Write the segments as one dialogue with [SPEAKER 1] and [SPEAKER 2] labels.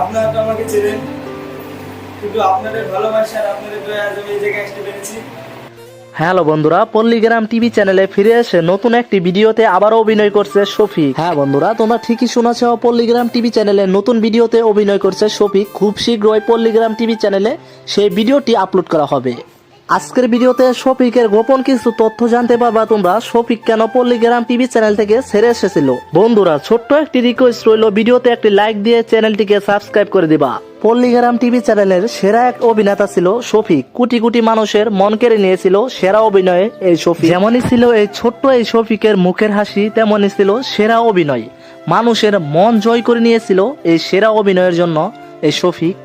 [SPEAKER 1] আপনারা তো আমাকে চেনেন। কিন্তু আপনাদের ভালোবাসা আর আপনাদের দয়া আজ আমি এই জায়গায় আসতে পেরেছি।
[SPEAKER 2] হ্যালো বন্ধুরা পল্লীগ্রাম টিভি চ্যানেলে ফিরে এসে নতুন একটি ভিডিওতে আবারও অভিনয় করছে শফিক। হ্যাঁ বন্ধুরা তোমরা ঠিকই শুনেছ পল্লীগ্রাম টিভি চ্যানেলে নতুন ভিডিওতে অভিনয় করছে শফিক। খুব শীঘ্রই পল্লীগ্রাম টিভি চ্যানেলে সেই ভিডিওটি আপলোড করা হবে। আজকের ভিডিওতে শফিকের গোপন কিছু তথ্য জানতে পারবা তোমরা। শফিক কেন পল্লীগ্রাম টিভি চ্যানেল থেকে ছেড়ে এসেছিল? বন্ধুরা, ছোট্ট একটি রিকোয়েস্ট রইল। ভিডিওতে একটি লাইক দিয়ে চ্যানেলটিকে সাবস্ক্রাইব করে দিবা। পল্লীগ্রাম টিভি চ্যানেলের সেরা এক অভিনেতা ছিল শফিক। কোটি কোটি মানুষের মন কেড়ে নিয়েছিল সেরা অভিনয়ে এই শফিক। যেমনই ছিল এই ছোট্ট এই শফিকের মুখের হাসি, তেমনই ছিল সেরা অভিনয়। মানুষের মন জয় করে নিয়েছিল এই সেরা অভিনয়ের জন্য এই শফিক।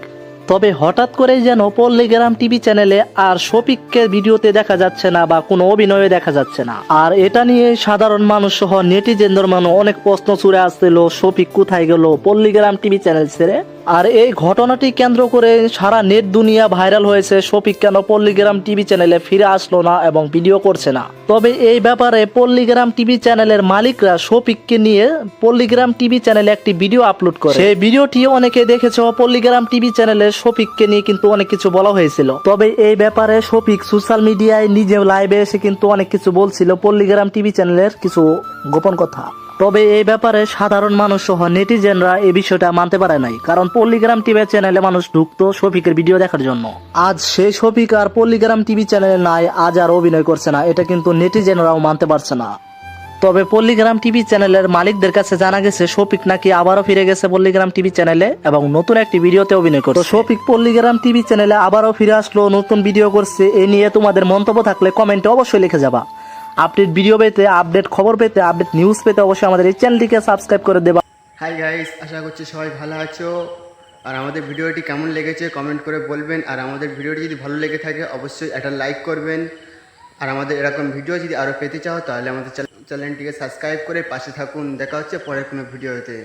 [SPEAKER 2] তবে হঠাৎ করেই যেন পল্লীগ্রাম টিভি চ্যানেলে আর শফিককে ভিডিওতে দেখা যাচ্ছে না বা কোনো অভিনয়ে দেখা যাচ্ছে না। আর এটা নিয়ে সাধারণ মানুষ সহ নেটিজেন্দর মানুষ অনেক প্রশ্ন ছুড়ে আসছিল, শফিক কোথায় গেল? পল্লীগ্রাম টিভি চ্যানেল ছেড়ে? আর এই ঘটনাটি কেন্দ্র করে সারা নেট দুনিয়া ভাইরাল হয়েছে। শফিক, কেন পল্লীগ্রাম টিভি চ্যানেলে ফিরে আসলো না এবং ভিডিও করছে না? তবে এই ব্যাপারে পল্লীগ্রাম টিভি চ্যানেলের মালিকরা শফিককে নিয়ে পল্লীগ্রাম টিভি চ্যানেলে একটি ভিডিও আপলোড করে। সেই ভিডিওটি অনেকে দেখেছে পল্লীগ্রাম টিভি চ্যানেলে শফিককে নিয়ে কিন্তু অনেক কিছু বলা হয়েছিল। তবে এই ব্যাপারে শফিক সোশ্যাল মিডিয়ায় নিজে লাইভে এসে কিন্তু অনেক কিছু বলছিল পল্লীগ্রাম টিভি চ্যানেলের কিছু গোপন কথা। তবে এই ব্যাপারে সাধারণ মানুষ সহ নেটিজেনরা এই বিষয়টা মানতে পারে নাই, কারণ পল্লীগ্রাম টিভি চ্যানেলে মানুষ ঢুকতো শফিকের ভিডিও দেখার জন্য। আজ সেই শফিক আর পল্লীগ্রাম টিভি চ্যানেলে নাই আজ আর অভিনয় করছে না, এটা কিন্তু নেটিজেনরাও মানতে পারছে না। তবে পল্লিগ্রাম টিভি চ্যানেলের মালিকদের কাছে জানা গেছে, শফিক নাকি আবারও ফিরে গেছে পল্লিগ্রাম টিভি চ্যানেলে এবং নতুন একটি ভিডিওতে অভিনয় করছে। শফিক পল্লীগ্রাম টিভি চ্যানেলে আবারও ফিরে আসলো, নতুন ভিডিও করছে, এ নিয়ে তোমাদের মন্তব্য থাকলে কমেন্টে অবশ্যই লিখে যাবা। আপডেট ভিডিও পেতে, আপডেট খবর পেতে, আপডেট নিউজ পেতে অবশ্যই আমাদের এই চ্যানেলটিকে সাবস্ক্রাইব করে দেবা।
[SPEAKER 3] হাই গাইস আশা করছি সবাই ভালো আছো। আর আমাদের ভিডিওটি কেমন লেগেছে কমেন্ট করে বলবেন। আর আমাদের ভিডিওটি যদি ভালো লেগে থাকে, অবশ্যই একটা লাইক করবেন। আর আমাদের এরকম ভিডিও যদি আরও পেতে চাও, তাহলে আমাদের চ্যানেলটিকে সাবস্ক্রাইব করে পাশে থাকুন। দেখা হচ্ছে পরের কোনো ভিডিওতে